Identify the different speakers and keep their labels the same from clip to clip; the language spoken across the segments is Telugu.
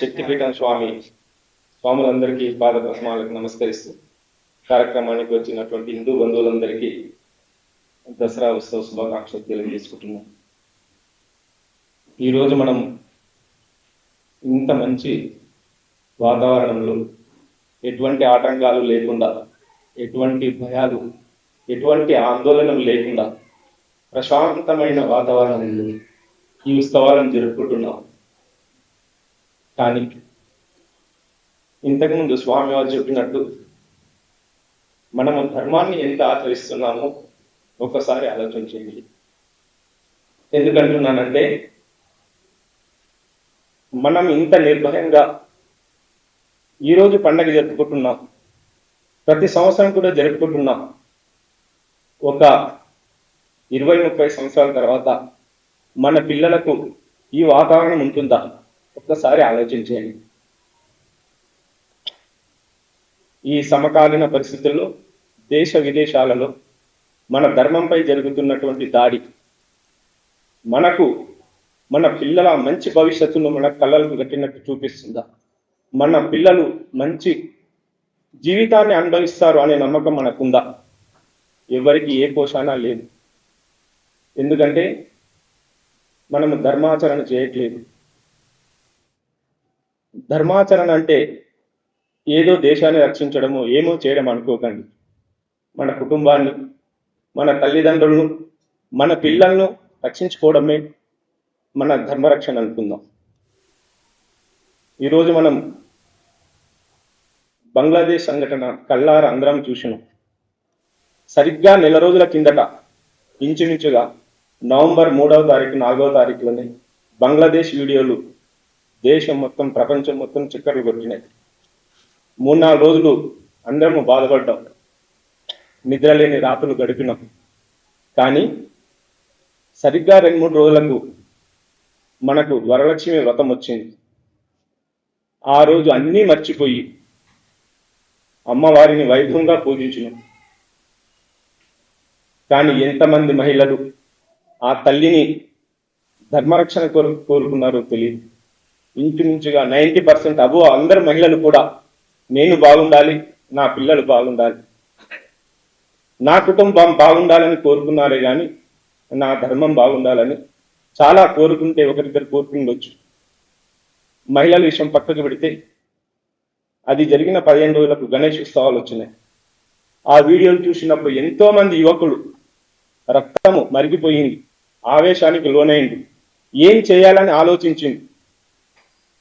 Speaker 1: శక్తిపీఠం స్వామి స్వాములందరికీ పాద ప్రసమాలకు నమస్కరిస్తూ కార్యక్రమానికి వచ్చినటువంటి హిందూ బంధువులందరికీ దసరా ఉత్సవ శుభాకాంక్షలు తెలియజేసుకుంటున్నాం. ఈరోజు మనం ఇంత మంచి వాతావరణంలో ఎటువంటి ఆటంకాలు లేకుండా ఎటువంటి భయాలు ఎటువంటి ఆందోళనలు లేకుండా ప్రశాంతమైన వాతావరణంలో ఈ ఉత్సవాలను జరుపుకుంటున్నాం. కానీ ఇంతకుముందు స్వామి వారు చెప్పినట్టు మనము ధర్మాన్ని ఎంత ఆచరిస్తున్నామో ఒక్కసారి ఆలోచించేది ఎందుకంటున్నానంటే మనం ఇంత నిర్భయంగా ఈరోజు పండగ జరుపుకుంటున్నాం ప్రతి సంవత్సరం కూడా జరుపుకుంటున్నాం. ఒక ఇరవై ముప్పై సంవత్సరాల తర్వాత మన పిల్లలకు ఈ వాతావరణం ఉంటుందా? ఒక్కసారి ఆలోచించేయండి. ఈ సమకాలీన పరిస్థితుల్లో దేశ విదేశాలలో మన ధర్మంపై జరుగుతున్నటువంటి దాడి మనకు మన పిల్లల మంచి భవిష్యత్తును మన కళ్ళలకు కట్టినట్టు చూపిస్తుందా? మన పిల్లలు మంచి జీవితాన్ని అనుభవిస్తారు అనే నమ్మకం మనకుందా? ఎవరికి ఏ పోషణ లేదు. ఎందుకంటే మనము ధర్మాచరణ చేయట్లేదు. ధర్మాచరణ అంటే ఏదో దేశాన్ని రక్షించడము ఏమో చేయడం అనుకోకండి. మన కుటుంబాన్ని మన తల్లిదండ్రులను మన పిల్లలను రక్షించుకోవడమే మన ధర్మరక్షణ అనుకుందాం. ఈరోజు మనం బంగ్లాదేశ్ సంఘటన కళ్ళార అందరం చూసినాం. సరిగ్గా నెల రోజుల కిందట ఇంచుమించుగా నవంబర్ మూడవ తారీఖు నాలుగవ తారీఖులోనే బంగ్లాదేశ్ వీడియోలు దేశం మొత్తం ప్రపంచం మొత్తం చిక్కర్లు కొట్టినాయి. మూడు నాలుగు రోజులు అందరము బాధపడ్డాం. నిద్రలేని రాత్రులు గడిపినాం. కానీ సరిగ్గా రెండు మూడు రోజులకు మనకు వరలక్ష్మి వ్రతం వచ్చింది. ఆ రోజు అన్నీ మర్చిపోయి అమ్మవారిని వైభవంగా పూజించినాం. కానీ ఎంతమంది మహిళలు ఆ తల్లిని ధర్మరక్షణ కోరు కోరుకున్నారో తెలియదు. ఇంచుమించుగా నైంటీ పర్సెంట్ అబో అందరు మహిళలు కూడా నేను బాగుండాలి నా పిల్లలు బాగుండాలి నా కుటుంబం బాగుండాలని కోరుకున్నారే కానీ నా ధర్మం బాగుండాలని చాలా కోరుకుంటే ఒకరిద్దరు కోరుకుండొచ్చు. మహిళల విషయం పక్కకు పెడితే అది జరిగిన పదిహేను రోజులకు గణేష్ ఉత్సవాలు వచ్చినాయి. ఆ వీడియోలు చూసినప్పుడు ఎంతో మంది యువకులు రక్తము మరిగిపోయింది ఆవేశానికి లోనైంది. ఏం చేయాలని ఆలోచించింది?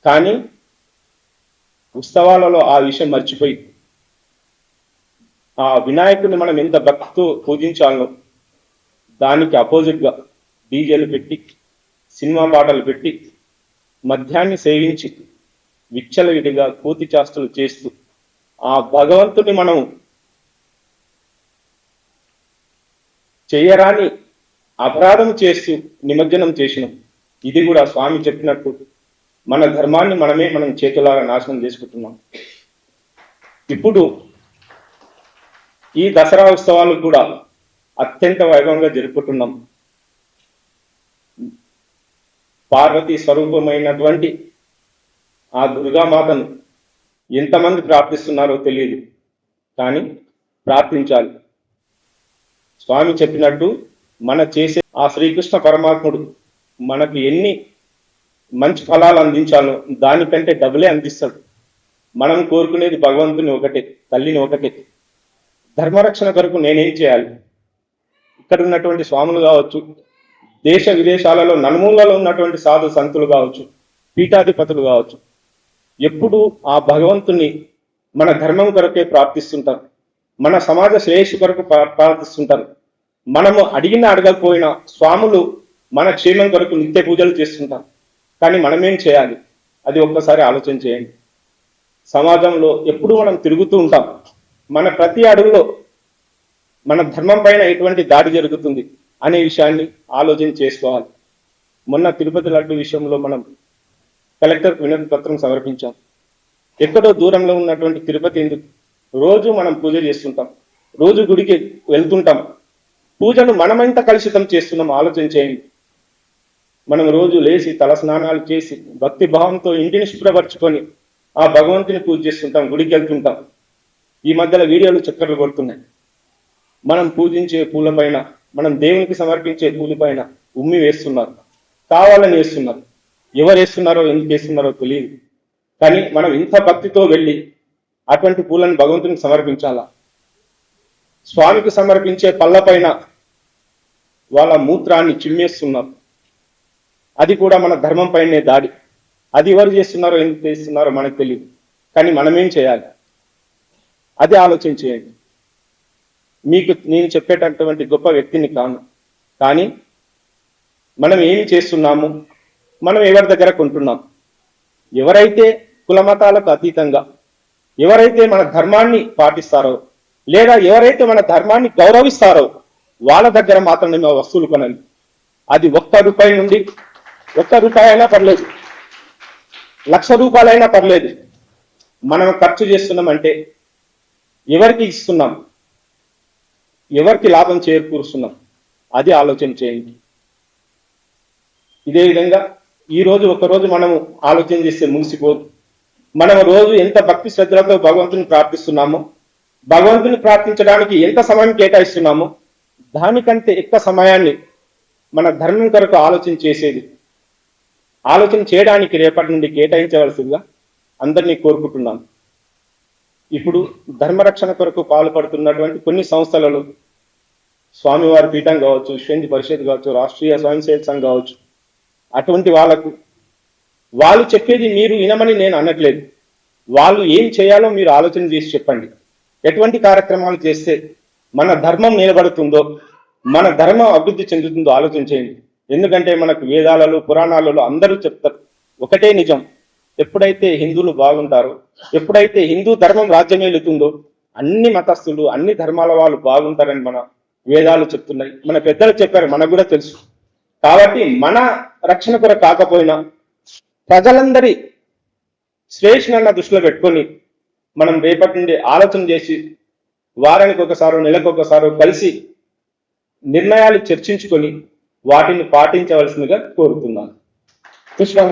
Speaker 1: కానీ ఉత్సవాలలో ఆ విషయం మర్చిపోయి ఆ వినాయకుడిని మనం ఎంత భక్తితో పూజించాలో దానికి అపోజిట్గా డీజేలు పెట్టి సినిమా పాటలు పెట్టి మద్యాన్ని సేవించి విచ్చలవిడిగా కూతి చేష్టలు చేస్తూ ఆ భగవంతుని మనం చేయరాని అపరాధం చేస్తూ నిమజ్జనం చేసినాం. ఇది కూడా స్వామి చెప్పినట్టు మన ధర్మాన్ని మనమే మనం చేతులారా నాశనం చేసుకుంటున్నాం. ఇప్పుడు ఈ దసరా ఉత్సవాలు కూడా అత్యంత వైభవంగా జరుపుకుంటున్నాం. పార్వతి స్వరూపమైనటువంటి ఆ దుర్గామాతను ఎంతమంది ప్రార్థిస్తున్నారో తెలియదు కానీ ప్రార్థించాలి. స్వామి చెప్పినట్టు మన చేసే ఆ శ్రీకృష్ణ పరమాత్ముడు మనకు ఎన్ని మంచి ఫలాలు అందించాలో దానికంటే డబ్బులే అందిస్తాడు. మనం కోరుకునేది భగవంతుని ఒకటే తల్లిని ఒకటే. ధర్మరక్షణ కొరకు నేనేం చేయాలి? ఇక్కడ ఉన్నటువంటి స్వాములు కావచ్చు దేశ విదేశాలలో నలుమూలలో ఉన్నటువంటి సాధు సంతులు కావచ్చు పీఠాధిపతులు కావచ్చు ఎప్పుడు ఆ భగవంతుని మన ధర్మం కొరకే ప్రార్థిస్తుంటారు. మన సమాజ శ్రేయస్సు కొరకు ప్రార్థిస్తుంటారు. మనము అడిగిన అడగకపోయినా స్వాములు మన క్షేమం కొరకు నిత్య పూజలు చేస్తుంటారు. కానీ మనమేం చేయాలి? అది ఒక్కసారి ఆలోచన చేయండి. సమాజంలో ఎప్పుడు మనం తిరుగుతూ ఉంటాం. మన ప్రతి అడుగులో మన ధర్మం పైన ఎటువంటి దాడి జరుగుతుంది అనే విషయాన్ని ఆలోచన చేసుకోవాలి. మొన్న తిరుపతి లడ్డు విషయంలో మనం కలెక్టర్ వినతి పత్రం సమర్పించాం. ఎక్కడో దూరంలో ఉన్నటువంటి తిరుపతి ఎందుకు? రోజు మనం పూజ చేస్తుంటాం. రోజు గుడికి వెళ్తుంటాం. పూజను మనమెంత కలుషితం చేస్తున్నాం ఆలోచన చేయండి. మనం రోజు లేచి తల స్నానాలు చేసి భక్తి భావంతో ఇంటిని శుభ్రపరచుకొని ఆ భగవంతుని పూజ చేస్తుంటాం గుడికి వెళ్తుంటాం. ఈ మధ్యలో వీడియోలు చక్కర్లు కొడుతున్నాయి. మనం పూజించే పూలపైన మనం దేవునికి సమర్పించే పూలపైన ఉమ్మి వేస్తున్నారు. కావాలని వేస్తున్నారు. ఎవరు వేస్తున్నారో ఎందుకు వేస్తున్నారో తెలియదు. కానీ మనం ఇంత భక్తితో వెళ్ళి అటువంటి పూలను భగవంతునికి సమర్పించాలా? స్వామికి సమర్పించే పళ్ళపైన వాళ్ళ మూత్రాన్ని చిమ్మేస్తున్నారు. అది కూడా మన ధర్మం పైనే దాడి. అది ఎవరు చేస్తున్నారో ఎందుకు చేస్తున్నారో మనకు తెలియదు కానీ మనమేం చేయాలి? అది ఆలోచన చేయండి. మీకు నేను చెప్పేటటువంటి గొప్ప వ్యక్తిని కాను. కానీ మనం ఏమి చేస్తున్నాము? మనం ఎవరి దగ్గర కొంటున్నాం? ఎవరైతే కులమతాలకు అతీతంగా ఎవరైతే మన ధర్మాన్ని పాటిస్తారో లేదా ఎవరైతే మన ధర్మాన్ని గౌరవిస్తారో వాళ్ళ దగ్గర మాత్రమే మా వస్తువులు కొనండి అది ఒక్క రూపాయి నుండి ఒక్క రూపాయి అయినా పర్లేదు. లక్ష రూపాయలైనా పర్లేదు. మనం ఖర్చు చేస్తున్నామంటే ఎవరికి ఇస్తున్నాం? ఎవరికి లాభం చేకూరుస్తున్నాం? అది ఆలోచన చేయండి. ఇదే విధంగా ఈ రోజు మనము ఆలోచన చేస్తే ముగిసిపోదు మనం రోజు ఎంత భక్తి శ్రద్ధలతో భగవంతుని ప్రార్థిస్తున్నామో భగవంతుని ప్రార్థించడానికి ఎంత సమయం కేటాయిస్తున్నామో దానికంటే ఎక్కువ సమయాన్ని మన ధర్మం కొరకు ఆలోచన చేసేది ఆలోచన చేయడానికి రేపటి నుండి కేటాయించవలసిందిగా అందరినీ కోరుకుంటున్నాను. ఇప్పుడు ధర్మరక్షణ కొరకు పాల్పడుతున్నటువంటి కొన్ని సంస్థలలో స్వామివారి పీఠం కావచ్చు శ్రేణి పరిషత్ కావచ్చు రాష్ట్రీయ స్వయం సేవక సంఘం కావచ్చు అటువంటి వాళ్ళకు వాళ్ళు చెప్పేది మీరు వినమని నేను అనట్లేదు. వాళ్ళు ఏం చేయాలో మీరు ఆలోచన చేసి చెప్పండి. ఎటువంటి కార్యక్రమాలు చేస్తే మన ధర్మం నిలబడుతుందో మన ధర్మం అభివృద్ధి చెందుతుందో ఆలోచన చేయండి. ఎందుకంటే మనకు వేదాలలో పురాణాలలో అందరూ చెప్తారు. ఒకటే నిజం. ఎప్పుడైతే హిందువులు బాగుంటారో ఎప్పుడైతే హిందూ ధర్మం రాజ్యమేలుతుందో అన్ని మతస్థులు అన్ని ధర్మాల వాళ్ళు బాగుంటారని మన వేదాలు చెప్తున్నాయి. మన పెద్దలు చెప్పారు మనకు కూడా తెలుసు. కాబట్టి మన రక్షణ కొర కాకపోయినా ప్రజలందరి శ్రేష్ఠన్న దృష్టిలో పెట్టుకొని మనం రేపటి నుండి ఆలోచన చేసి వారానికి ఒకసారి నెలకు ఒకసారి కలిసి నిర్ణయాలు చర్చించుకొని వాటిని పాటించవలసిందిగా కోరుతున్నాను. పుష్పం